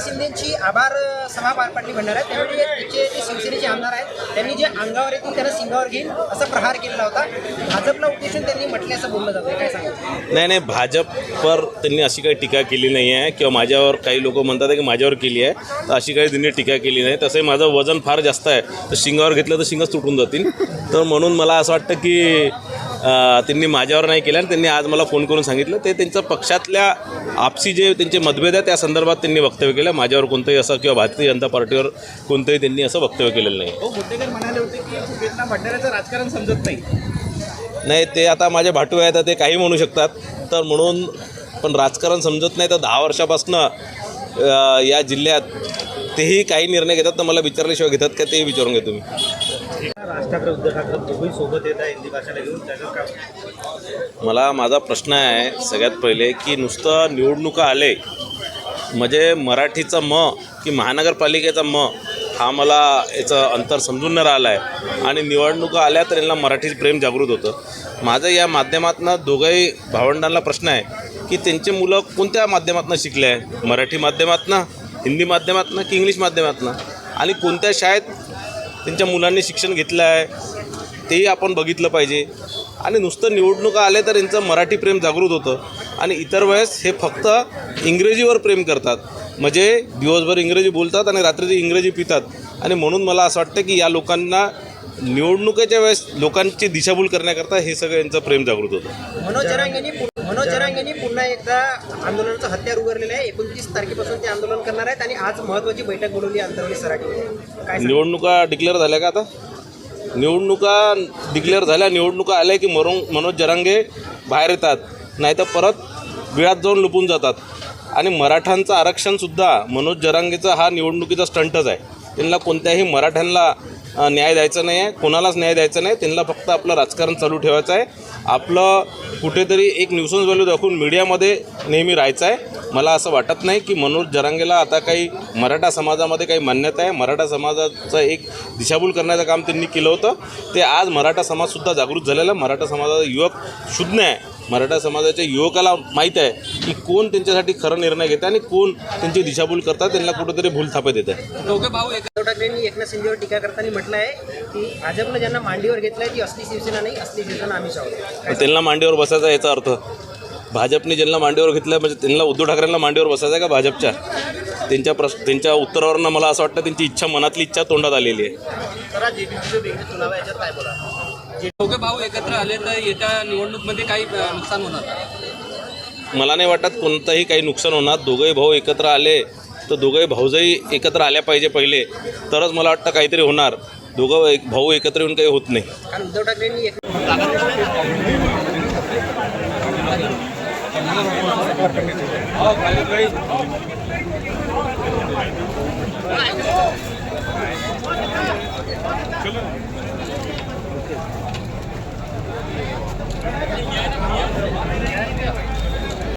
शिंदेची आभार सभा पार पडली भंडाऱ्यात त्यावेळी तिचे जे शिवसेनेचे आमदार आहेत त्यांनी जे अंगावर येतील त्यांना सिंगावर घेईल असा प्रहार केलेला होता. भाजपला उद्देशून त्यांनी म्हटले असं बोललं जातं काय सांगायचं नाही नाही भाजपवर त्यांनी अशी काही टीका केली नाही आहे किंवा माझ्यावर काही लोक म्हणतात की माझ्यावर केली आहे तर अशी काही त्यांनी टीका केली नाही. तसंही माझं वजन फार जास्त आहे. तर शिंगावर घेतलं तर शिंगच तुटून जातील. तर म्हणून मला असं वाटतं की त्यांनी माझ्यावर नाही केलं आणि त्यांनी आज मला फोन करून सांगितलं. ते त्यांचं पक्षातल्या आपसी जे त्यांचे मतभेद आहे त्या संदर्भात त्यांनी वक्तव्य केलं. माझ्यावर कोणतंही असं किंवा भारतीय जनता पार्टीवर कोणतंही त्यांनी असं वक्तव्य केलेलं नाही. हो राजकारण समजत नाही. नाही ते आता माझे भाटू आहेत ते काही म्हणू शकतात. तर म्हणून पण राजकारण समजत नाही. तर दहा वर्षापासनं या जिल्ह्यात तेही काही निर्णय घेतात तर मला विचारल्याशिवाय घेतात का ते विचारून घ्या तुम्ही. राज ठाकरे उद्धव ठाकरे दोघंही सोबत येत आहे हिंदी भाषेला घेऊन. त्याचं काम मला माझा प्रश्न आहे सगळ्यात पहिले की नुसतं निवडणुका आले म्हणजे मराठीचा म की महानगरपालिकेचा म हा मला याचं अंतर समजून न राहिलं आहे आणि निवडणुका आल्या तर यांना मराठीचं प्रेम जागृत होतं. माझं या माध्यमातून दोघंही भावंडांना प्रश्न आहे की त्यांचे मुलं कोणत्या माध्यमातून शिकले आहे मराठी माध्यमातून हिंदी माध्यमातून की इंग्लिश माध्यमातून? आणि कोणत्या शाळेत त्यांच्या मुलांनी शिक्षण घेतलं आहे तेही आपण बघितलं पाहिजे. आणि नुसतं निवडणुका आले तर यांचं मराठी प्रेम जागृत होतं. आणि इतर वेळेस हे फक्त इंग्रजीवर प्रेम करतात. म्हणजे दिवसभर इंग्रजी बोलतात आणि रात्री इंग्रजी पितात. आणि म्हणून मला असं वाटतं की या लोकांना निवडणुकीच्या वेळेस लोकांची दिशाभूल करण्याकरता हे सगळं यांचं प्रेम जागृत होतं. मनोज जरांगेंनी मनोज जरांगेंनी पुन्हा एकदा आंदोलनाचं हत्यार उभारलेलं आहे. एकोणतीस तारखेपासून ते आंदोलन करणार आहेत आणि आज महत्वाची बैठक बोलवली अंतर्गत सराठी काय? निवडणुका डिक्लेअर झाल्या का आता? निवडणुका डिक्लेअर झाल्या निवडणुका आल्या की मरून मनोज जरांगे बाहेर येतात. नाही तर परत बिळात जाऊन लुपून जातात. आणि मराठांचं आरक्षणसुद्धा मनोज जरांगेचा हा निवडणुकीचा स्टंटच आहे. त्यांना कोणत्याही मराठ्यांना न्याय द्यायचा नाही आहे कोणालाच न्याय द्यायचा नाही. त्यांना फक्त आपलं राजकारण चालू ठेवायचं आहे. आपलं कुठेतरी एक न्यूसन्स व्हॅल्यू दाखवून मीडियामध्ये नेहमी राहायचं आहे मला असं वाटत नाही की मनोज जरांगेला आता काही मराठा समाजामध्ये काही मान्यता आहे. मराठा समाजाचं एक दिशाभूल करण्याचं काम त्यांनी केलं होतं. ते आज मराठा समाजसुद्धा जागृत झालेला आहे. मराठा समाजाचा युवक शुद्ध आहे. मराठा समाजाच्या युवकाला माहीत आहे की कोण त्यांच्यासाठी खरं निर्णय घेतं आणि कोण त्यांची दिशाभूल करतात त्यांना कुठंतरी भूल थापत येतं उद्धव ठाकरेंनी एकनाथ शिंदेवर टीका करताना म्हटलं आहे की भाजपनं ज्यांना मांडीवर घेतलंय ती असली शिवसेना नाही असली शिवसेना आहोत काय त्यांना मांडीवर बसायचा याचा अर्थ भाजपने ज्यांना मांडीवर घेतलं म्हणजे त्यांना उद्धव ठाकरेंना मांडीवर बसायचं आहे का भाजपच्या? त्यांच्या प्रश्न त्यांच्या उत्तरावरनं मला असं वाटतं त्यांची इच्छा मनातली इच्छा तोंडात आलेली आहे. दोघे भाऊ एकत्र आले तर येत्या निवडणूकमध्ये काही नुकसान होणार? मला नाही वाटत कोणतंही काही नुकसान होणार. दोघंही भाऊ एकत्र आले तर दोघंही भाऊजही एकत्र आल्या पाहिजे पहिले. तरच मला वाटतं काहीतरी होणार. दोघं एक भाऊ एकत्र येऊन काही होत नाही. ठाकरेंनी एक